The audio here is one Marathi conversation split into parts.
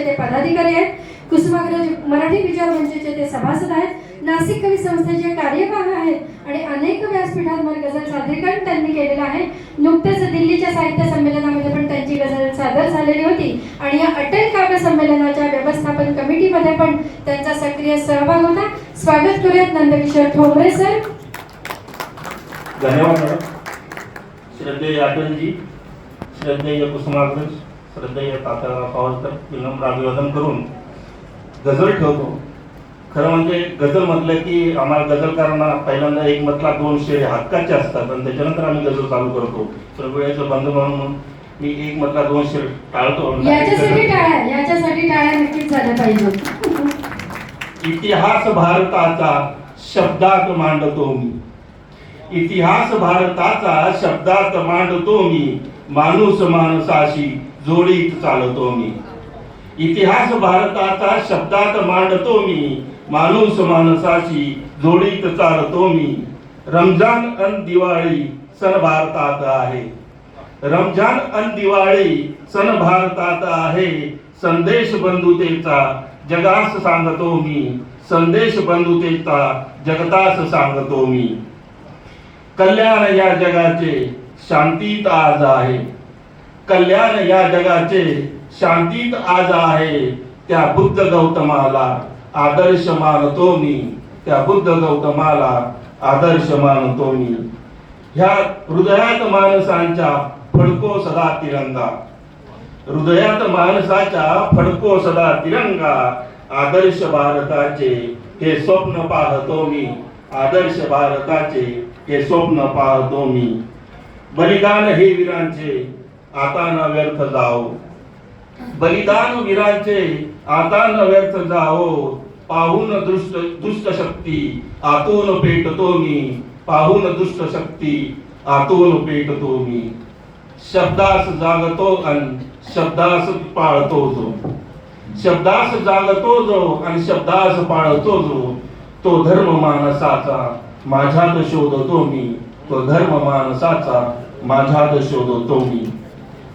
ते पदाधिकारी आहेत. कुसुमाग्रज मराठी विचार मंचचे ते सभासद आहेत. नाशिक कवी संस्थेचे कार्यवाह आहेत. आणि अनेक व्यासपीठांवर गझल सादरीकरण त्यांनी केलेलं आहे. नुकतेच दिल्लीच्या साहित्य संमेलनामध्ये पण त्यांची गझल सादर झालेली होती. आणि या अटल काव्य संमेलनाच्या व्यवस्थापन कमिटीमध्ये पण त्यांचा सक्रिय सहभाग होता. स्वागत करूयात नंदकिशोर ठोंबरे सर. धन्यवाद श्रद्धेय अटलजी श्रद्धेय कुसुमाग्रज. श्रद्धेय तात्याराव सावरकर विनम्र अभिवादन करून गझल ठेवतो. खरं म्हणजे गझल म्हटलं की आम्हाला गझलकारांना पहिल्यांदा एक मतला दोन शेर हक्काचे असतात आणि त्याच्यानंतर आम्ही गझल चालू करतो. तर वेळेचं बंद म्हणून मी एक मतला दोन शेर टाळतो. आणि याच्यासाठी टाळ्या याच्यासाठी टाळ्या नक्कीच झाल्या पाहिजे. इतिहास भारताचा शब्दात मांडतो मी. इतिहास भारताचा शब्दात मांडतो मी. माणूस माणसाशी जोडीत चालतो मी. इतिहास भारताचा शब्दात मांडतो मी. माणूस माणसाशी जोडीत चालतो मी. रमजान अन दिवाळी सण भारतात आहे. रमजान अन दिवाळी सण भारतात आहे. संदेश बंधुतेचा जगास सांगतो मी. संदेश बंधुतेचा जगतास सांगतो मी. कल्याण या जगाचे शांतीत आज आहे. कल्याण या जगाचे शांतीत आज आहे. त्या बुद्ध गौतमाला आदर्श मानतो मी. त्या बुद्ध गौतमाला आदर्श मानतो मी. ह्या हृदयात माणसांच्या फडको सदा तिरंगा. हृदयात माणसाच्या फडको सदा तिरंगा. आदर्श भारताचे हे स्वप्न पाहतो मी. आदर्श भारताचे हे स्वप्न पाहतो मी. बलिदान हे वीरांचे आता न व्यर्थ जाओ बलिदान वीरांचे आता न व्यर्थ जाओ पाहून दुष्ट दुष्ट शक्ती आतून पेटतो मी. पाहून दुष्ट शक्ती आतून पेटतो मी. शब्दास जागतो अन शब्दास पाळतो जो. शब्दास जागतो जो आणि शब्दास पाळतो जो तो धर्म मानसाचा माझ्यात शोधतो मी तो धर्म माणसाचा माझ्यात शोधतो मी.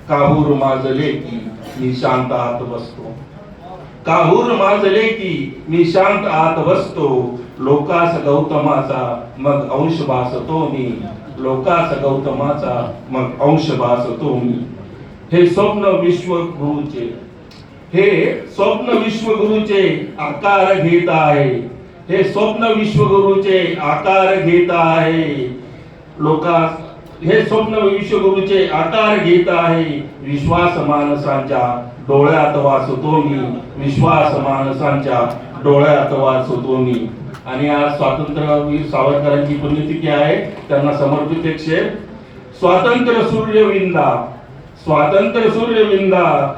काहूर माजले की मी शांत आत बसतो. काहूर माजले की मी शांत आत बसतो. लोकास गौतमाचा मग अंश भासतो मी. लोकास गौतमाचा मग अंश भासतो मी. हे स्वप्न विश्वगुरूचे हे स्वप्न विश्वगुरूचे आकार घेत आहे. हे स्वप्न विश्वगुरूचे आकार घेत आहे. लोका हे स्वप्न विश्वगुरूचे आकार घेत आहे. विश्वास माणसांच्या डोळ्यात वाचतो मी. विश्वास माणसांच्या डोळ्यात वाचतो मी. आणि आज स्वातंत्र्यवीर सावरकरांची पुण्यतिथी आहे. त्यांना समर्पित एक शेर. स्वातंत्र्य सूर्यविंदा. स्वातंत्र्य सूर्यविंदा.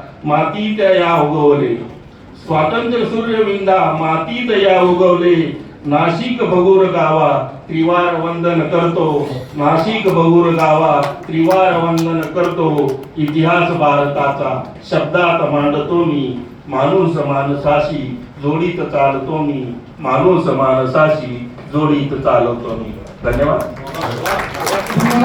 त्या या उगवले. स्वातंत्र्य सूर्यविंदा मातीत या उगवले. नाशिक भगूर गावा त्रिवार वंदन करतो. नाशिक भगूर गावा त्रिवार वंदन करतो. इतिहास भारताचा शब्दात मांडतो मी. माणूस माणसाशी जोडीत चालतो मी. माणूस माणसाशी जोडीत चालवतो मी. धन्यवाद.